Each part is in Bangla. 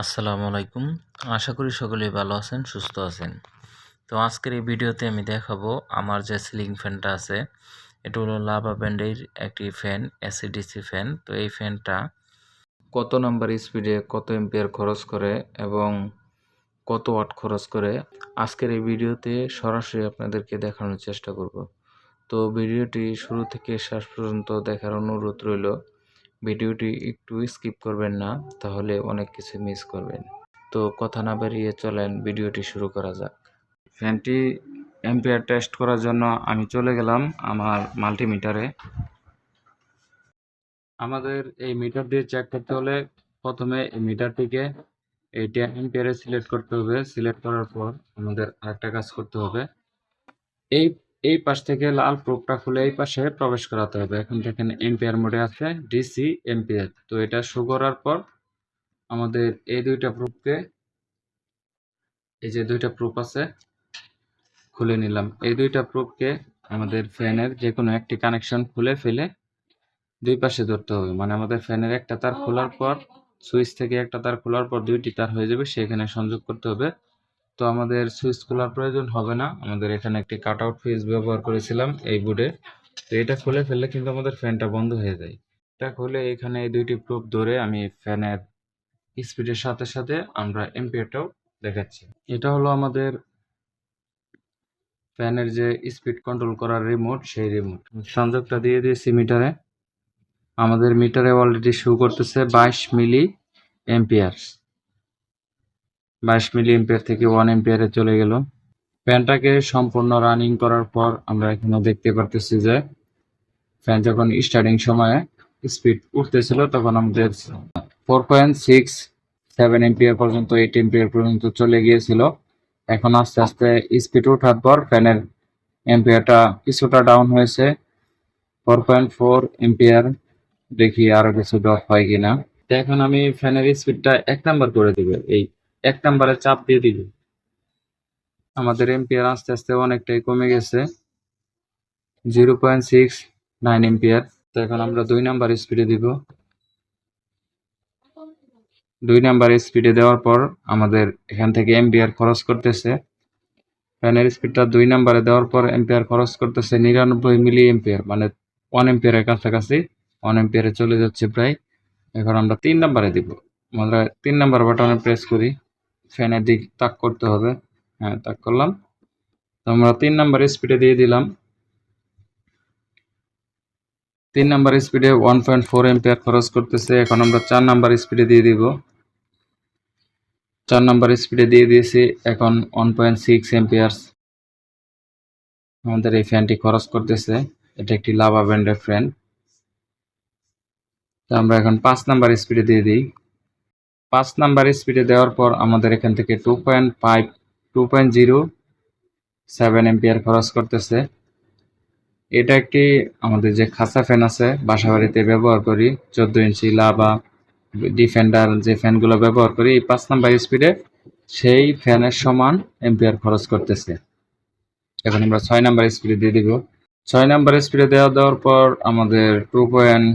আসসালামু আলাইকুম। আশা করি সকলেই ভালো আছেন, সুস্থ আছেন। তো আজকের এই ভিডিওতে আমি দেখাবো আমার যে সিলিং ফ্যানটা আছে, এটা হলো লাভা ব্যান্ডের একটি ফ্যান, এসিডিসি ফ্যান। তো এই ফ্যানটা কত নাম্বার স্পিডে কত এম্পিয়ার খরচ করে এবং কত ওয়াট খরচ করে, আজকের এই ভিডিওতে সরাসরি আপনাদেরকে দেখানোর চেষ্টা করব। তো ভিডিওটি শুরু থেকে শেষ পর্যন্ত দেখার অনুরোধ রইল। ভিডিওটি একটু স্কিপ করবেন না, তাহলে অনেক কিছু মিস করবেন। তো কথা না বেরিয়ে চলেন, ভিডিওটি শুরু করা যাক। ফ্যানটি এম্পিয়ার টেস্ট করার জন্য আমি চলে গেলাম আমার মাল্টিমিটারে। আমাদের এই মিটার দিয়ে চেক করতে হলে প্রথমে এই মিটারটিকে এই টেন এম্পিয়ারে সিলেক্ট করতে হবে। সিলেক্ট করার পর আমাদের আরেকটা কাজ করতে হবে। এই এই পাশ থেকে লাল প্রুফটা খুলে এই পাশে প্রবেশ করাতে হবে। এখন দেখেন এম্পিয়ার মোডে আছে, ডিসি এম্পিয়ার তো এটা শো করার পর আমাদের এই দুইটা প্রুফকে, এই যে দুইটা প্রুফ আছে, খুলে নিলাম। এই দুইটা প্রুফকে আমাদের ফ্যানের যে কোনো একটি কানেকশন খুলে ফেলে দুই পাশে ধরতে হবে। মানে আমাদের ফ্যানের একটা তার খোলার পর, সুইচ থেকে একটা তার খোলার পর দুইটি তার হয়ে যাবে, সেখানে সংযোগ করতে হবে। তো আমাদের সুইচ খোলার প্রয়োজন হবে না। আমাদের এখানে একটি কাট আউট ফিউজ ব্যবহার করেছিলাম এই বোর্ডে তো এটা খুলে ফেললে কিন্তু আমাদের ফ্যানটা বন্ধ হয়ে যায়। এটা খুলে এখানে এই দুইটি প্রুফ ধরে আমি ফ্যানের স্পিডের সাথে সাথে আমরা এম্পিয়ারটাও দেখাচ্ছি। এটা হলো আমাদের ফ্যানের যে স্পিড কন্ট্রোল করার রিমোট সেই রিমোট সংযোগটা দিয়ে দিয়েছি মিটারে আমাদের মিটারে অলরেডি শু করতেছে বাইশ মিলি এম্পিয়ার বাইশ মিলি এম্পিয়ার থেকে ওয়ান এম্পিয়ারে চলে গেল। ফ্যানটাকে সম্পূর্ণ রানিং করার পর আমরা এখানে দেখতে পারতেছি যে ফ্যান যখন স্টার্টিং সময়ে স্পিড উঠতেছিল, তখন আমাদের four point six seven ampere পর্যন্ত এইট এম্পিয়ার পর্যন্ত চলে গিয়েছিল। এখন আস্তে আস্তে স্পিড ওঠার পর ফ্যানের এম্পিয়ারটা কিছুটা ডাউন হয়েছে। ফোর পয়েন্ট ফোর এম্পিয়ার দেখি আরও কিছু ড্রপ হয় কিনা। এখন আমি ফ্যানের স্পিডটা এক নাম্বার করে দিব, এই এক নাম্বারে চাপ দিয়ে দিব আমাদের এম্পিয়ার আস্তে আস্তে অনেকটাই কমে গেছে। Zero point six nine ampere. তো এখন আমরা দুই নাম্বার স্পিডে দিব। দুই নাম্বার স্পিডে দেওয়ার পর আমাদের এখান থেকে এম্পিয়ার খরচ করতেছে। ফ্যানের স্পিডটা দুই নাম্বারে দেওয়ার পর এম্পিয়ার খরচ করতেছে নিরানব্বই মিলি এম্পিয়ার মানে ওয়ান এম্পিয়ারের কাছাকাছি। ওয়ান এম্পিয়ারে চলে যাচ্ছে প্রায়। এখন আমরা তিন নাম্বারে দিব। আমরা তিন নাম্বার বাটনে প্রেস করি। ফ্যানের দিক তাক করতে হবে। হ্যাঁ তাক করলাম। তো আমরা তিন নাম্বার স্পিডে দিয়ে দিলাম। তিন নাম্বার স্পিডে ওয়ান পয়েন্ট ফোর এম্পিয়ার খরচ করতেছে। এখন আমরা চার নাম্বার স্পিডে দিয়ে দিব। চার নাম্বার স্পিডে দিয়ে দিয়েছি। এখন ওয়ান পয়েন্ট সিক্স এম্পিয়ার্স আমাদের এই ফ্যানটি খরচ করতেছে। এটা একটি লাভা ব্র্যান্ডের ফ্যান তো আমরা এখন পাঁচ নাম্বার স্পিডে দিয়ে দিই। পাঁচ নাম্বার স্পিডে দেওয়ার পর আমাদের এখান থেকে two point five two point zero seven ampere খরচ করতেছে। এটা একটি আমাদের যে খাসা ফ্যান আছে, বাসাবাড়িতে ব্যবহার করি, চোদ্দ ইঞ্চি লাভা ডিফেন্ডার যে ফ্যানগুলো ব্যবহার করি, এই পাঁচ নাম্বার স্পিডে সেই ফ্যানের সমান এম্পিয়ার খরচ করতেছে। এখন আমরা ছয় নাম্বার স্পিডে দিয়ে দিব। ছয় নাম্বার স্পিডে দেওয়া দেওয়ার পর আমাদের টু পয়েন্ট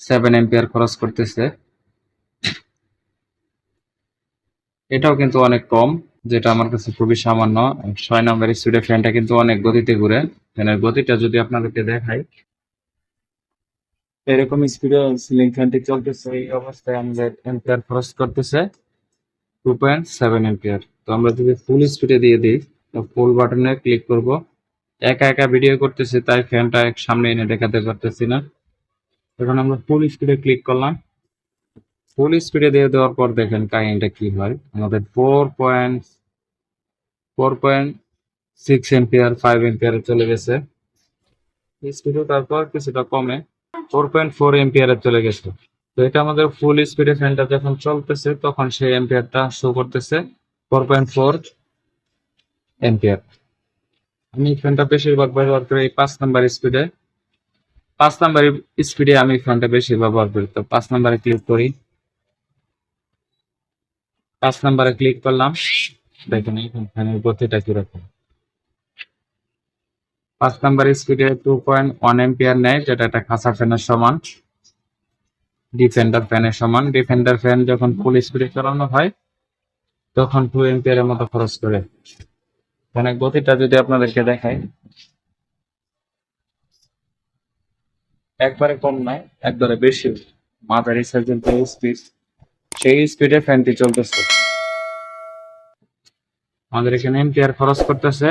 সেভেন এম্পিয়ার খরচ করতেছে। এটাও কিন্তু অনেক কম, যেটা আমার কাছে খুবই সামান্য। ছয় নাম্বার স্পিডে ফ্যানটা কিন্তু অনেক গতিতে ঘুরে। ফ্যানের গতিটা যদি আপনাদেরকে দেখাই। এরকম স্পিডে সিলিং ফ্যানটি চলতেছে, এই অবস্থায় আমাদের এম্পিয়ার খরচ করতেছে। টু পয়েন্ট সেভেন এম্পিয়ার তো আমরা যদি ফুল স্পিডে দিয়ে দিই, তো ফুল বাটনে ক্লিক করব। একা একা ভিডিও করতেছি, তাই ফ্যানটা এক সামনে এনে দেখাতে পারতেছি না। এখন আমরা ফুল স্পিডে ক্লিক করলাম। ফুল স্পিডে দিয়ে দেওয়ার পর দেখেন কাহিনীটা কি হয়। আমাদের four point four point six ampere five এম্পিয়ারে চলে গেছে। স্পিডে তারপর কিছুটা কমে ফোর পয়েন্ট ফোর এম্পিয়ারে চলে গেছে। তো এটা আমাদের ফুল স্পিডে ফ্যানটা যখন চলতেছে, তখন সেই এম্পিয়ারটা শো করতেছে ফোর পয়েন্ট ফোর এম্পিয়ার আমি ফ্যানটা বেশিরভাগ ব্যবহার করি পাঁচ নাম্বার স্পিডে পাঁচ নাম্বার স্পিডে আমি ফ্যানটা বেশি ব্যবহার করি। তো পাঁচ নাম্বারে ক্লিক করি। পাঁচ নাম্বারে ক্লিক করলাম। দেখেন এখন গতিটা কীরকম। পাঁচ নাম্বার স্পিডে টু পয়েন্ট ওয়ান এম্পিয়ার নেয়, যেটা একটা খাসা ফ্যানের সমান। ডিফেন্ডার ফ্যানের সমান। ডিফেন্ডার ফ্যান যখন ফুল স্পিডে চালানো হয়, তখন টু এম্পিয়ারের মতো খরচ করে। ফ্যানের গতিটা যদি আপনাদেরকে দেখাই। একবারে কম নয়, একবারে বেশি। মাঝারি সাইজের স্পিড সেই স্পিডে ফ্যানটি চলতেছে। আমাদের এখানে এম্পিয়ার খরচ করতেছে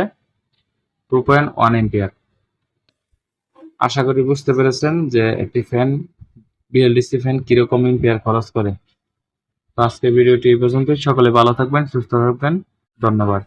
টু পয়েন্ট ওয়ান এম্পিয়ার আশা করি বুঝতে পেরেছেন যে একটি ফ্যান বিএলডিসি ফ্যান কীরকম এম্পিয়ার খরচ করে। তো আজকে ভিডিওটি এই পর্যন্ত সকলে ভালো থাকবেন, সুস্থ থাকবেন। ধন্যবাদ।